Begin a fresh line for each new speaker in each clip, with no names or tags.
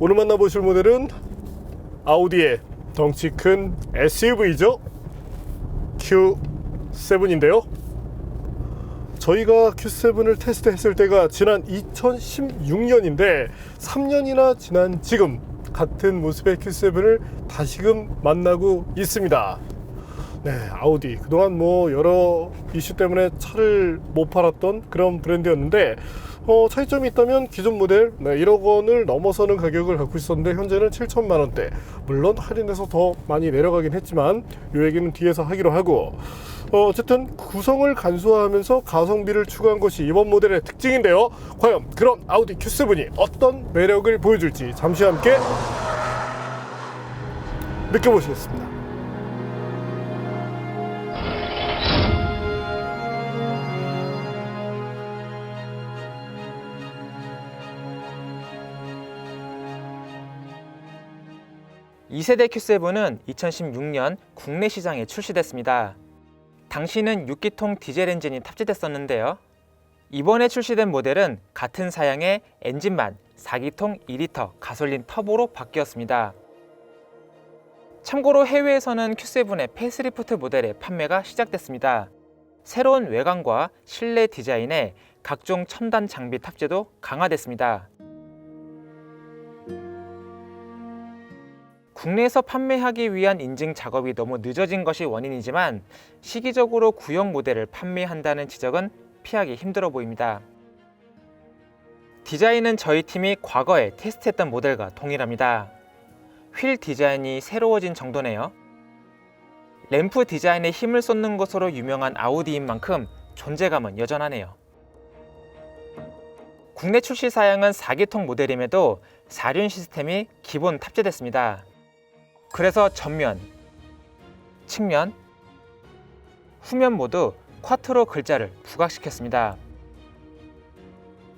오늘 만나보실 모델은 아우디의 덩치 큰 SUV죠. Q7인데요. 저희가 Q7을 테스트했을 때가 지난 2016년인데 3년이나 지난 지금 같은 모습의 Q7을 다시금 만나고 있습니다. 네, 아우디. 그동안 뭐 여러 이슈 때문에 차를 못 팔았던 그런 브랜드였는데 어, 차이점이 있다면 기존 모델 네, 1억 원을 넘어서는 가격을 갖고 있었는데 현재는 7천만 원대. 물론 할인해서 더 많이 내려가긴 했지만 요 얘기는 뒤에서 하기로 하고. 어, 어쨌든 구성을 간소화하면서 가성비를 추가한 것이 이번 모델의 특징인데요. 과연 그런 아우디 Q7이 어떤 매력을 보여줄지 잠시 함께 느껴보시겠습니다
이세대 Q7은 2016년 국내 시장에 출시됐습니다. 당시는 6기통 디젤 엔진이 탑재됐었는데요. 이번에 출시된 모델은 같은 사양의 엔진만 4기통 2리터 가솔린 터보로 바뀌었습니다. 참고로 해외에서는 Q7의 페이스리프트 모델의 판매가 시작됐습니다. 새로운 외관과 실내 디자인에 각종 첨단 장비 탑재도 강화됐습니다. 국내에서 판매하기 위한 인증 작업이 너무 늦어진 것이 원인이지만 시기적으로 구형 모델을 판매한다는 지적은 피하기 힘들어 보입니다. 디자인은 저희 팀이 과거에 테스트했던 모델과 동일합니다. 휠 디자인이 새로워진 정도네요. 램프 디자인에 힘을 쏟는 것으로 유명한 아우디인 만큼 존재감은 여전하네요. 국내 출시 사양은 4기통 모델임에도 4륜 시스템이 기본 탑재됐습니다. 그래서 전면, 측면, 후면 모두 쿼트로 글자를 부각시켰습니다.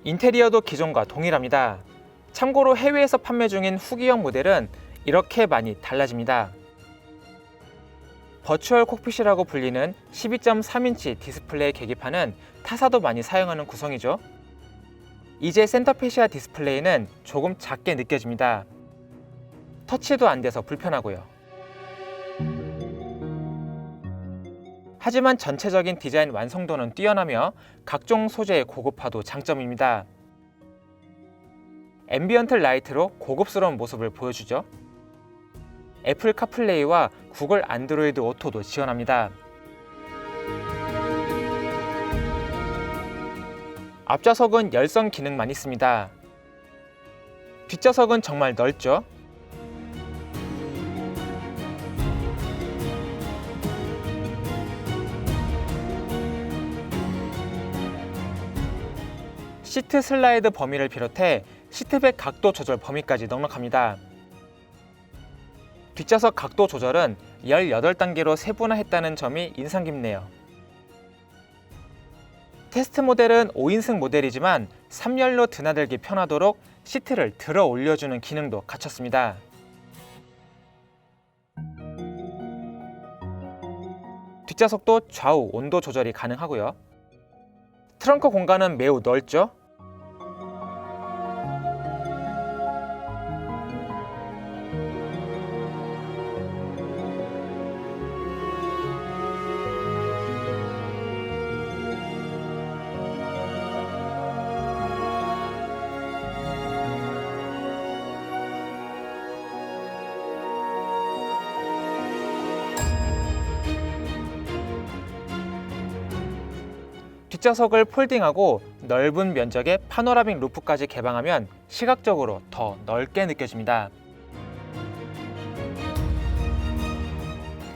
인테리어도 기존과 동일합니다. 참고로 해외에서 판매 중인 후기형 모델은 이렇게 많이 달라집니다. 버추얼 콕핏이라고 불리는 12.3인치 디스플레이 계기판은 타사도 많이 사용하는 구성이죠. 이제 센터페시아 디스플레이는 조금 작게 느껴집니다. 터치도 안 돼서 불편하고요. 하지만 전체적인 디자인 완성도는 뛰어나며 각종 소재의 고급화도 장점입니다. 앰비언트 라이트로 고급스러운 모습을 보여주죠. 애플 카플레이와 구글 안드로이드 오토도 지원합니다. 앞좌석은 열선 기능만 있습니다. 뒷좌석은 정말 넓죠. 시트 슬라이드 범위를 비롯해 시트백 각도 조절 범위까지 넉넉합니다. 뒷좌석 각도 조절은 18단계로 세분화했다는 점이 인상 깊네요. 테스트 모델은 5인승 모델이지만 3열로 드나들기 편하도록 시트를 들어 올려주는 기능도 갖췄습니다. 뒷좌석도 좌우 온도 조절이 가능하고요. 트렁크 공간은 매우 넓죠. 뒷좌석을 폴딩하고 넓은 면적의 파노라믹 루프까지 개방하면 시각적으로 더 넓게 느껴집니다.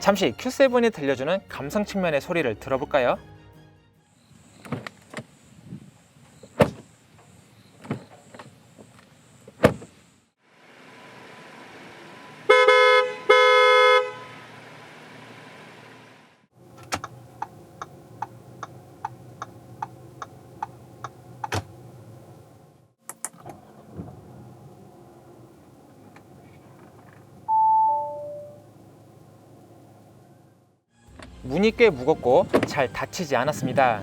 잠시 Q7이 들려주는 감성 측면의 소리를 들어볼까요? 문이 꽤 무겁고 잘 닫히지 않았습니다.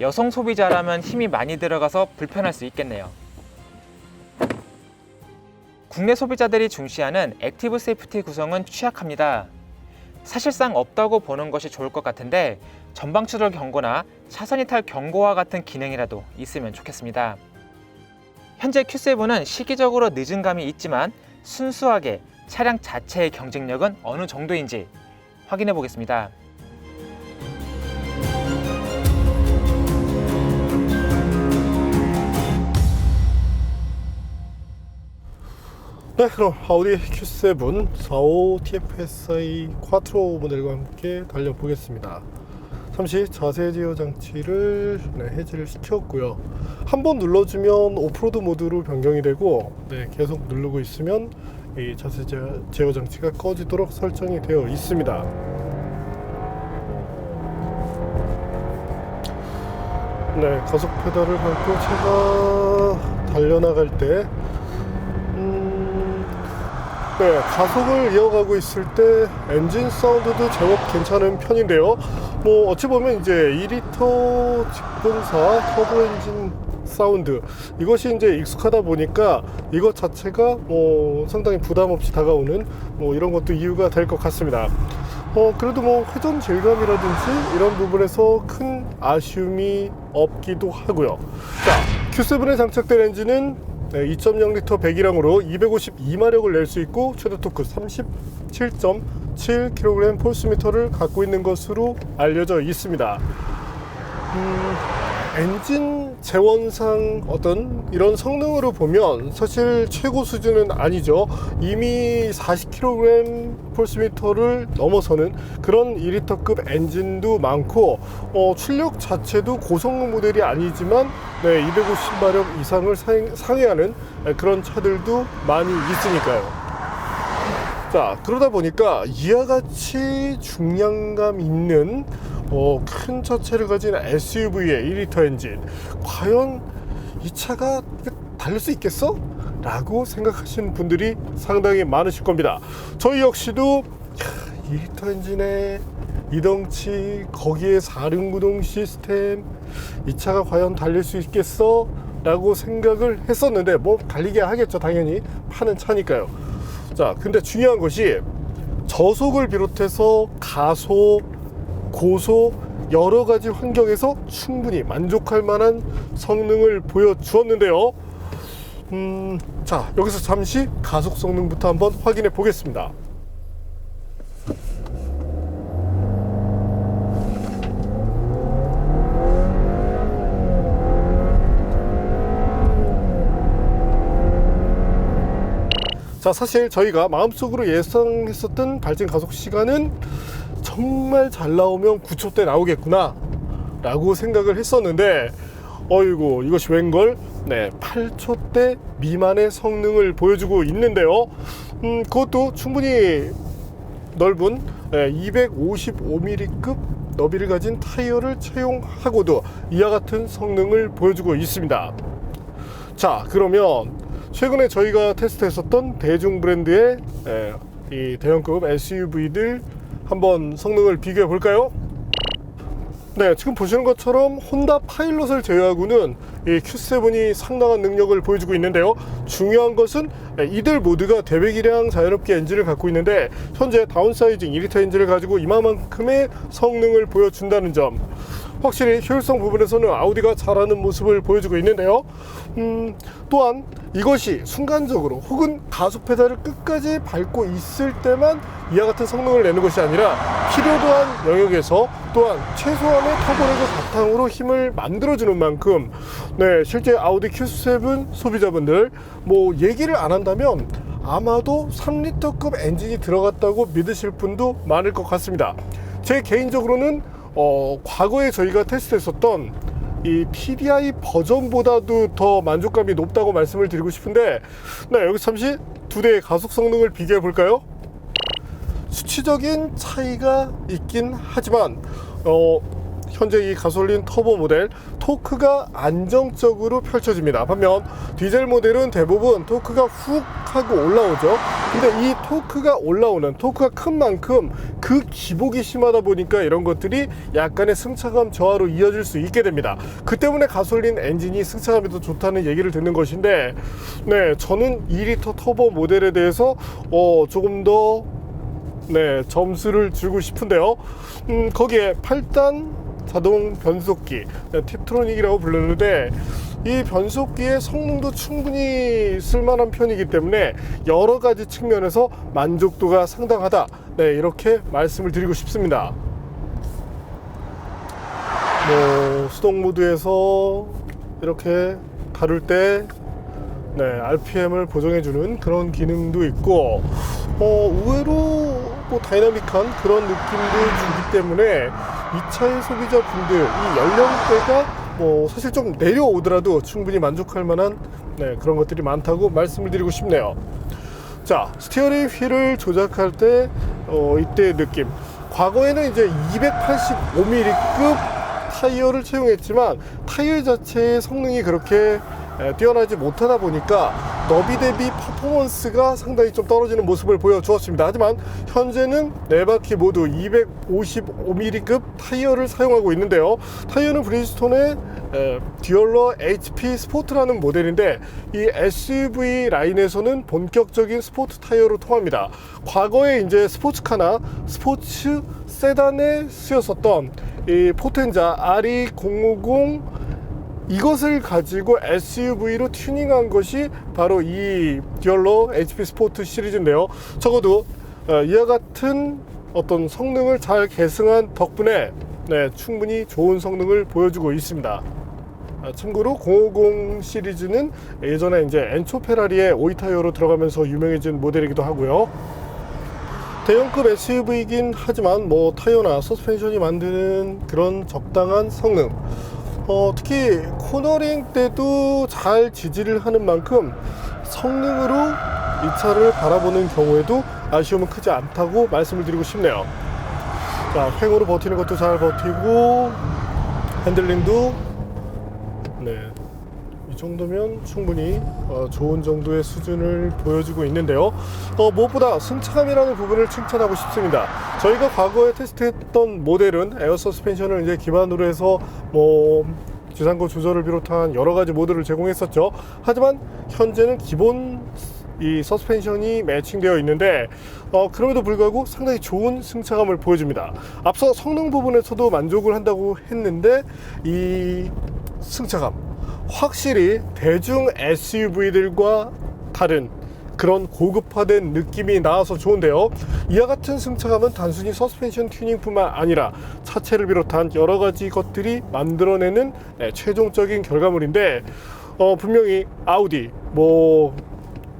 여성 소비자라면 힘이 많이 들어가서 불편할 수 있겠네요. 국내 소비자들이 중시하는 액티브 세이프티 구성은 취약합니다. 사실상 없다고 보는 것이 좋을 것 같은데 전방 추돌 경고나 차선 이 탈 경고와 같은 기능이라도 있으면 좋겠습니다. 현재 Q7은 시기적으로 늦은 감이 있지만 순수하게 차량 자체의 경쟁력은 어느 정도인지 확인해 보겠습니다.
네, 그럼 아우디 Q7 45 TFSI 쿼트로 모델과 함께 달려보겠습니다. 잠시 자세 제어 장치를 네, 해제를 시켰고요. 한 번 눌러주면 오프로드 모드로 변경이 되고 네, 계속 누르고 있으면 이 자세 제어, 장치가 꺼지도록 설정이 되어 있습니다. 네, 가속 페달을 밟고 제가 달려나갈 때 음, 네, 가속을 이어가고 있을 때 엔진 사운드도 제법 괜찮은 편인데요. 뭐 어찌 보면 이제 2리터 직분사 터보 엔진 사운드 이것이 이제 익숙하다 보니까 이것 자체가 뭐 상당히 부담 없이 다가오는 뭐 이런 것도 이유가 될 것 같습니다. 어 그래도 뭐 회전 질감이라든지 이런 부분에서 큰 아쉬움이 없기도 하고요. 자 Q7에 장착된 엔진은 네, 2.0L 100이랑으로 252마력을 낼 수 있고 최대 토크 37.7kg 폴스미터를 갖고 있는 것으로 알려져 있습니다. 음, 엔진 재원상 어떤 이런 성능으로 보면 사실 최고 수준은 아니죠. 이미 40kg 폴스미터를 넘어서는 그런 2리터급 엔진도 많고 어, 출력 자체도 고성능 모델이 아니지만 네, 250마력 이상을 상- 상회하는 그런 차들도 많이 있으니까요. 자 그러다 보니까 이와 같이 중량감 있는 어, 큰 차체를 가진 SUV의 2리터 엔진 과연 이 차가 달릴 수 있겠어? 라고 생각하시는 분들이 상당히 많으실 겁니다 저희 역시도 야, 2리터 엔진에 이덩치 거기에 4륜 구동 시스템 이 차가 과연 달릴 수 있겠어? 라고 생각을 했었는데 뭐 달리게 하겠죠 당연히 파는 차니까요 자, 근데 중요한 것이 저속을 비롯해서 가속, 고속 여러 가지 환경에서 충분히 만족할 만한 성능을 보여주었는데요. 음, 자, 여기서 잠시 가속 성능부터 한번 확인해 보겠습니다. 자, 사실 저희가 마음속으로 예상했었던 발진 가속 시간은 정말 잘 나오면 9초대 나오겠구나 라고 생각을 했었는데 어이구 이것이 웬걸? 네 8초대 미만의 성능을 보여주고 있는데요. 음 그것도 충분히 넓은 255mm급 너비를 가진 타이어를 채용하고도 이와 같은 성능을 보여주고 있습니다. 자 그러면 최근에 저희가 테스트했었던 대중 브랜드의 에, 이 대형급 SUV들 한번 성능을 비교해 볼까요? 네, 지금 보시는 것처럼 혼다 파일럿을 제외하고는 이 Q7이 상당한 능력을 보여주고 있는데요. 중요한 것은 이들 모두가 대배기량 자유롭게 엔진을 갖고 있는데 현재 다운사이징 2리터 엔진을 가지고 이만큼의 성능을 보여준다는 점. 확실히 효율성 부분에서는 아우디가 잘하는 모습을 보여주고 있는데요. 음, 또한 이것이 순간적으로 혹은 가속 페달을 끝까지 밟고 있을 때만 이와 같은 성능을 내는 것이 아니라 필요도한 영역에서 또한 최소한의 터보력을 바탕으로 힘을 만들어주는 만큼 네 실제 아우디 Q7 소비자분들 뭐 얘기를 안 한다면 아마도 3리터급 엔진이 들어갔다고 믿으실 분도 많을 것 같습니다. 제 개인적으로는 어, 과거에 저희가 테스트했었던 이 TDI 버전보다도 더 만족감이 높다고 말씀을 드리고 싶은데 네, 여기 잠시 두 대의 가속 성능을 비교해 볼까요? 수치적인 차이가 있긴 하지만 어, 현재 이 가솔린 터보 모델 토크가 안정적으로 펼쳐집니다. 반면 디젤 모델은 대부분 토크가 훅 하고 올라오죠. 근데 이 토크가 올라오는 토크가 큰 만큼 그 기복이 심하다 보니까 이런 것들이 약간의 승차감 저하로 이어질 수 있게 됩니다. 그 때문에 가솔린 엔진이 승차감이 더 좋다는 얘기를 듣는 것인데, 네, 저는 2리터 터보 모델에 대해서 어, 조금 더 네, 점수를 주고 싶은데요. 음, 거기에 8단 자동 변속기, 네, 팁트로닉이라고 불렀는데 이 변속기의 성능도 충분히 쓸만한 편이기 때문에 여러 가지 측면에서 만족도가 상당하다. 네, 이렇게 말씀을 드리고 싶습니다. 뭐 수동 모드에서 이렇게 다룰 때 네, RPM을 보정해주는 그런 기능도 있고, 어, 의외로 뭐 다이나믹한 그런 느낌도 주기 때문에 이 차의 소비자분들, 이 연령대가 뭐 사실 좀 내려오더라도 충분히 만족할 만한 네, 그런 것들이 많다고 말씀을 드리고 싶네요. 자, 스티어링 휠을 조작할 때 어, 이때의 느낌. 과거에는 이제 285mm급 타이어를 채용했지만 타이어 자체의 성능이 그렇게 에, 뛰어나지 못하다 보니까 너비 대비 퍼포먼스가 상당히 좀 떨어지는 모습을 보여주었습니다. 하지만 현재는 네 바퀴 모두 255mm급 타이어를 사용하고 있는데요. 타이어는 브리ヂ스톤의 에, 듀얼러 HP 스포트라는 모델인데 이 SUV 라인에서는 본격적인 스포츠 타이어로 통합니다. 과거에 이제 스포츠카나 스포츠 세단에 쓰였었던 이 포텐자 RE050 이것을 가지고 SUV로 튜닝한 것이 바로 이 듀얼러 HP 스포트 시리즈인데요. 적어도 어, 이와 같은 어떤 성능을 잘 계승한 덕분에 네, 충분히 좋은 성능을 보여주고 있습니다. 아, 참고로 050 시리즈는 예전에 이제 엔초 페라리의 오이 타이어로 들어가면서 유명해진 모델이기도 하고요. 대형급 SUV이긴 하지만 뭐 타이어나 서스펜션이 만드는 그런 적당한 성능 어, 특히 코너링 때도 잘 지지를 하는 만큼 성능으로 이 차를 바라보는 경우에도 아쉬움은 크지 않다고 말씀을 드리고 싶네요. 자, 횡으로 버티는 것도 잘 버티고 핸들링도 네. 이 정도면 충분히 어, 좋은 정도의 수준을 보여주고 있는데요. 어, 무엇보다 승차감이라는 부분을 칭찬하고 싶습니다. 저희가 과거에 테스트했던 모델은 에어 서스펜션을 이제 기반으로 해서 뭐 지상고 조절을 비롯한 여러 가지 모드를 제공했었죠. 하지만 현재는 기본 이 서스펜션이 매칭되어 있는데 어, 그럼에도 불구하고 상당히 좋은 승차감을 보여줍니다. 앞서 성능 부분에서도 만족을 한다고 했는데 이 승차감 확실히 대중 SUV들과 다른 그런 고급화된 느낌이 나와서 좋은데요. 이와 같은 승차감은 단순히 서스펜션 튜닝뿐만 아니라 차체를 비롯한 여러 가지 것들이 만들어내는 네, 최종적인 결과물인데 어, 분명히 아우디 뭐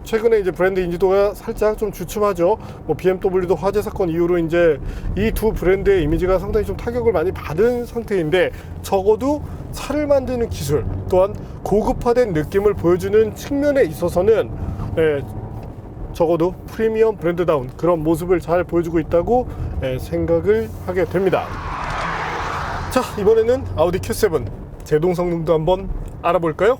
최근에 이제 브랜드 인지도가 살짝 좀 주춤하죠. 뭐 BMW도 화재 사건 이후로 이제 이 두 브랜드의 이미지가 상당히 좀 타격을 많이 받은 상태인데 적어도 차를 만드는 기술 또한 고급화된 느낌을 보여주는 측면에 있어서는 네, 적어도 프리미엄 브랜드다운 그런 모습을 잘 보여주고 있다고 네, 생각을 하게 됩니다. 자 이번에는 아우디 Q7 제동 성능도 한번 알아볼까요?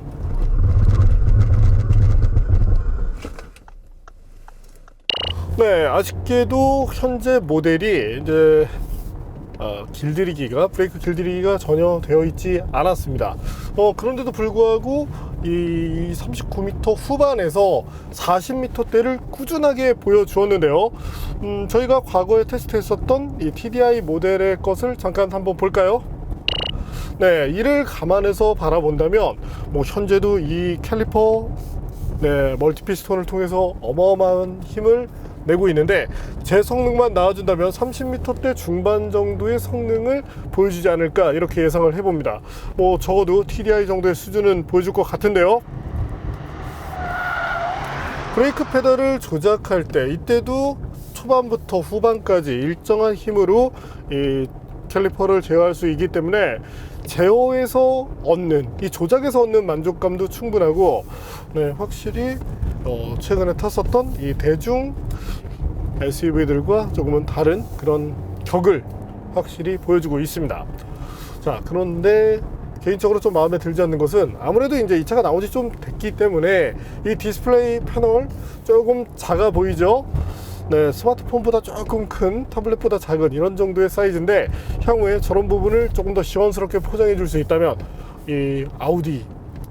네, 아쉽게도 현재 모델이 이제 어, 길들이기가 브레이크 길들이기가 전혀 되어 있지 않았습니다. 어, 그런데도 불구하고 이 39m 후반에서 40m대를 꾸준하게 보여주었는데요. 음, 저희가 과거에 테스트했었던 이 TDI 모델의 것을 잠깐 한번 볼까요? 네, 이를 감안해서 바라본다면 뭐 현재도 이 캘리퍼 네, 멀티피스톤을 통해서 어마어마한 힘을 내고 있는데 제 성능만 나와준다면 30m대 중반 정도의 성능을 보여주지 않을까 이렇게 예상을 해봅니다. 뭐 적어도 TDI 정도의 수준은 보여줄 것 같은데요. 브레이크 페달을 조작할 때 이때도 초반부터 후반까지 일정한 힘으로 이 캘리퍼를 제어할 수 있기 때문에 제어에서 얻는 이 조작에서 얻는 만족감도 충분하고 네, 확실히 어, 최근에 탔었던 이 대중 SUV들과 조금은 다른 그런 격을 확실히 보여주고 있습니다. 자, 그런데 개인적으로 좀 마음에 들지 않는 것은 아무래도 이제 이 차가 나온 지좀 됐기 때문에 이 디스플레이 패널 조금 작아 보이죠? 네, 스마트폰보다 조금 큰 타블렛보다 작은 이런 정도의 사이즈인데 향후에 저런 부분을 조금 더 시원스럽게 포장해 줄 수 있다면 이 아우디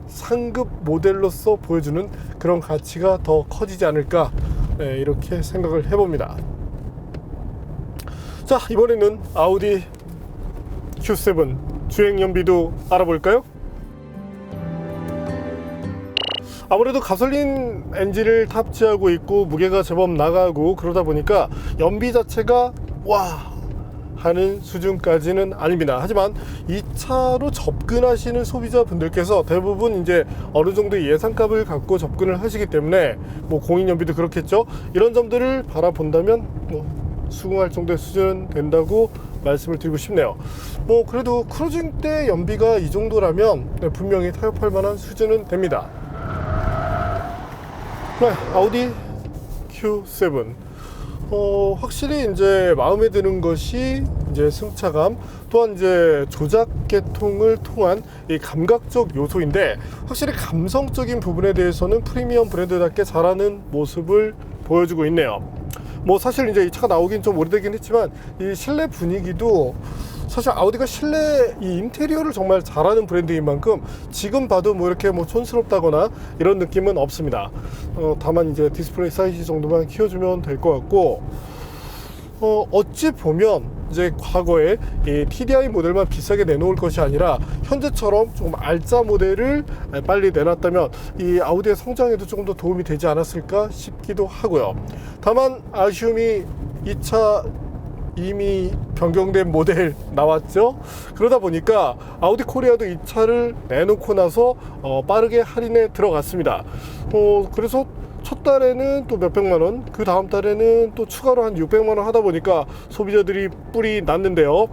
상급 모델로서 보여주는 그런 가치가 더 커지지 않을까 네, 이렇게 생각을 해봅니다. 자 이번에는 아우디 Q7 주행 연비도 알아볼까요? 아무래도 가솔린 엔진을 탑재하고 있고 무게가 제법 나가고 그러다 보니까 연비 자체가 와 하는 수준까지는 아닙니다. 하지만 이 차로 접근하시는 소비자분들께서 대부분 이제 어느 정도 예상값을 갖고 접근을 하시기 때문에 뭐 공인 연비도 그렇겠죠. 이런 점들을 바라본다면 뭐 수긍할 정도의 수준 된다고 말씀을 드리고 싶네요. 뭐 그래도 크루징 때 연비가 이 정도라면 네, 분명히 타협할 만한 수준은 됩니다. 네, 아우디 Q7. 어, 확실히 이제 마음에 드는 것이 이제 승차감 또한 이제 조작 계통을 통한 이 감각적 요소인데 확실히 감성적인 부분에 대해서는 프리미엄 브랜드답게 잘하는 모습을 보여주고 있네요. 뭐 사실 이제 이 차가 나오긴 좀 오래되긴 했지만 이 실내 분위기도 사실 아우디가 실내 이 인테리어를 정말 잘하는 브랜드인 만큼 지금 봐도 뭐 이렇게 뭐 촌스럽다거나 이런 느낌은 없습니다. 어, 다만 이제 디스플레이 사이즈 정도만 키워주면 될 것 같고 어, 어찌 보면 이제 과거에 이 TDI 모델만 비싸게 내놓을 것이 아니라 현재처럼 조금 알짜 모델을 빨리 내놨다면 이 아우디의 성장에도 조금 더 도움이 되지 않았을까 싶기도 하고요. 다만 아쉬움이 이차 이미 변경된 모델 나왔죠. 그러다 보니까 아우디 코리아도 이 차를 내놓고 나서 어, 빠르게 할인에 들어갔습니다. 어, 그래서 첫 달에는 또 몇백만 원, 그 다음 달에는 또 추가로 한 600만 원 하다 보니까 소비자들이 뿔이 났는데요.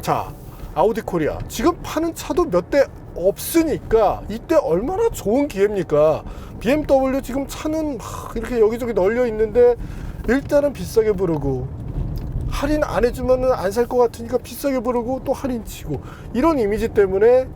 자, 아우디 코리아. 지금 파는 차도 몇 대 없으니까 이때 얼마나 좋은 기회입니까? BMW 지금 차는 막 이렇게 여기저기 널려 있는데 일단은 비싸게 부르고 할인 안 해주면은 안 살 것 같으니까 비싸게 부르고 또 할인 치고 이런 이미지 때문에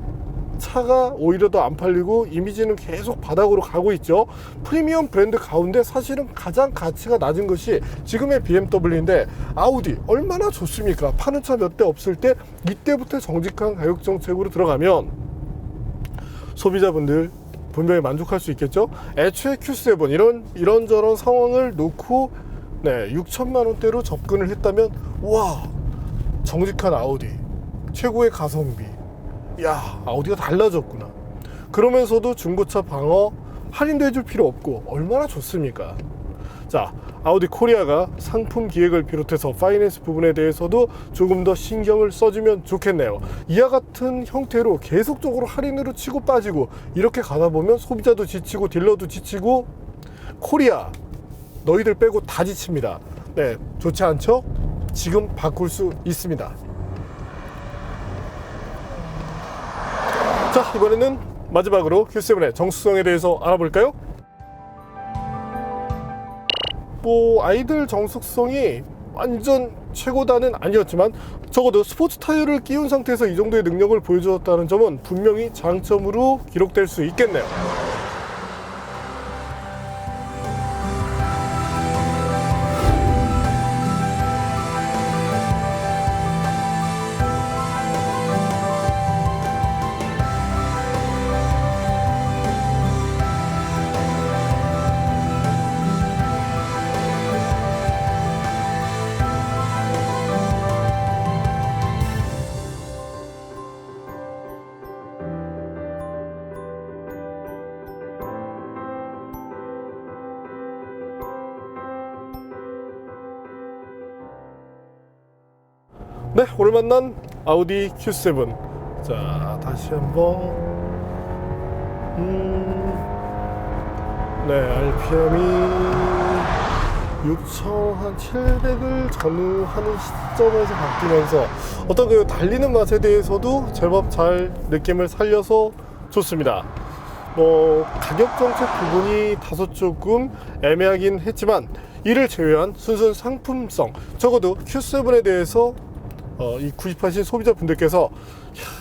차가 오히려 더 안 팔리고 이미지는 계속 바닥으로 가고 있죠. 프리미엄 브랜드 가운데 사실은 가장 가치가 낮은 것이 지금의 BMW인데 아우디 얼마나 좋습니까? 파는 차 몇 대 없을 때 이때부터 정직한 가격 정책으로 들어가면 소비자분들 분명히 만족할 수 있겠죠. 애초에 Q7 이런 이런저런 상황을 놓고 네 6천만 원대로 접근을 했다면 와 정직한 아우디 최고의 가성비. 야 아우디가 달라졌구나. 그러면서도 중고차 방어 할인도 해줄 필요 없고 얼마나 좋습니까? 자 아우디 코리아가 상품 기획을 비롯해서 파이낸스 부분에 대해서도 조금 더 신경을 써주면 좋겠네요. 이와 같은 형태로 계속적으로 할인으로 치고 빠지고 이렇게 가다 보면 소비자도 지치고 딜러도 지치고 코리아 너희들 빼고 다 지칩니다 네 좋지 않죠? 지금 바꿀 수 있습니다 자 이번에는 마지막으로 Q7의 정수성에 대해서 알아볼까요? 뭐 아이들 정숙성이 완전 최고다는 아니었지만 적어도 스포츠 타이어를 끼운 상태에서 이 정도의 능력을 보여주었다는 점은 분명히 장점으로 기록될 수 있겠네요. 네, 오늘 만난 아우디 Q7. 자, 다시 한번. 음, 네, RPM이 6,700을 전후하는 시점에서 바뀌면서 어떤 그 달리는 맛에 대해서도 제법 잘 느낌을 살려서 좋습니다. 뭐 가격 정책 부분이 다소 조금 애매하긴 했지만 이를 제외한 순수 상품성 적어도 Q7에 대해서 어, 이 구입하신 소비자분들께서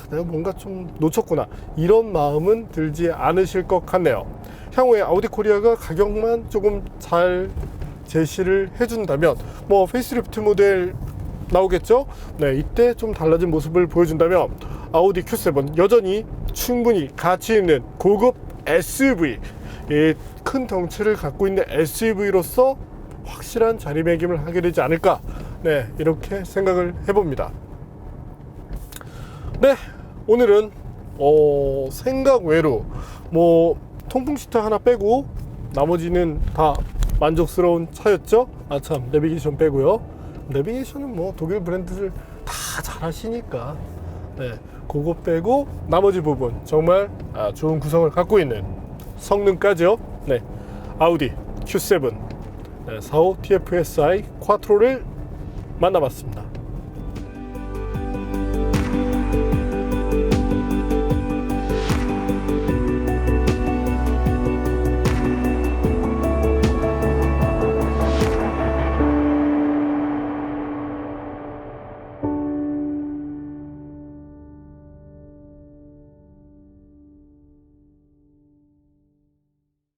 내가 뭔가 좀 놓쳤구나 이런 마음은 들지 않으실 것 같네요. 향후에 아우디 코리아가 가격만 조금 잘 제시를 해준다면 뭐 페이스리프트 모델 나오겠죠? 네, 이때 좀 달라진 모습을 보여준다면 아우디 Q7 여전히 충분히 가치 있는 고급 SUV 이큰 덩치를 갖고 있는 SUV로서 확실한 자리매김을 하게 되지 않을까 네 이렇게 생각을 해봅니다. 네 오늘은 어, 생각 외로 뭐 통풍 시트 하나 빼고 나머지는 다 만족스러운 차였죠? 아 참 내비게이션 빼고요. 내비게이션은 뭐 독일 브랜드들 다 잘하시니까 네 그거 빼고 나머지 부분 정말 아, 좋은 구성을 갖고 있는 성능까지요. 네 아우디 Q7 네, 45 TFSI 쿼트로를 만나봤습니다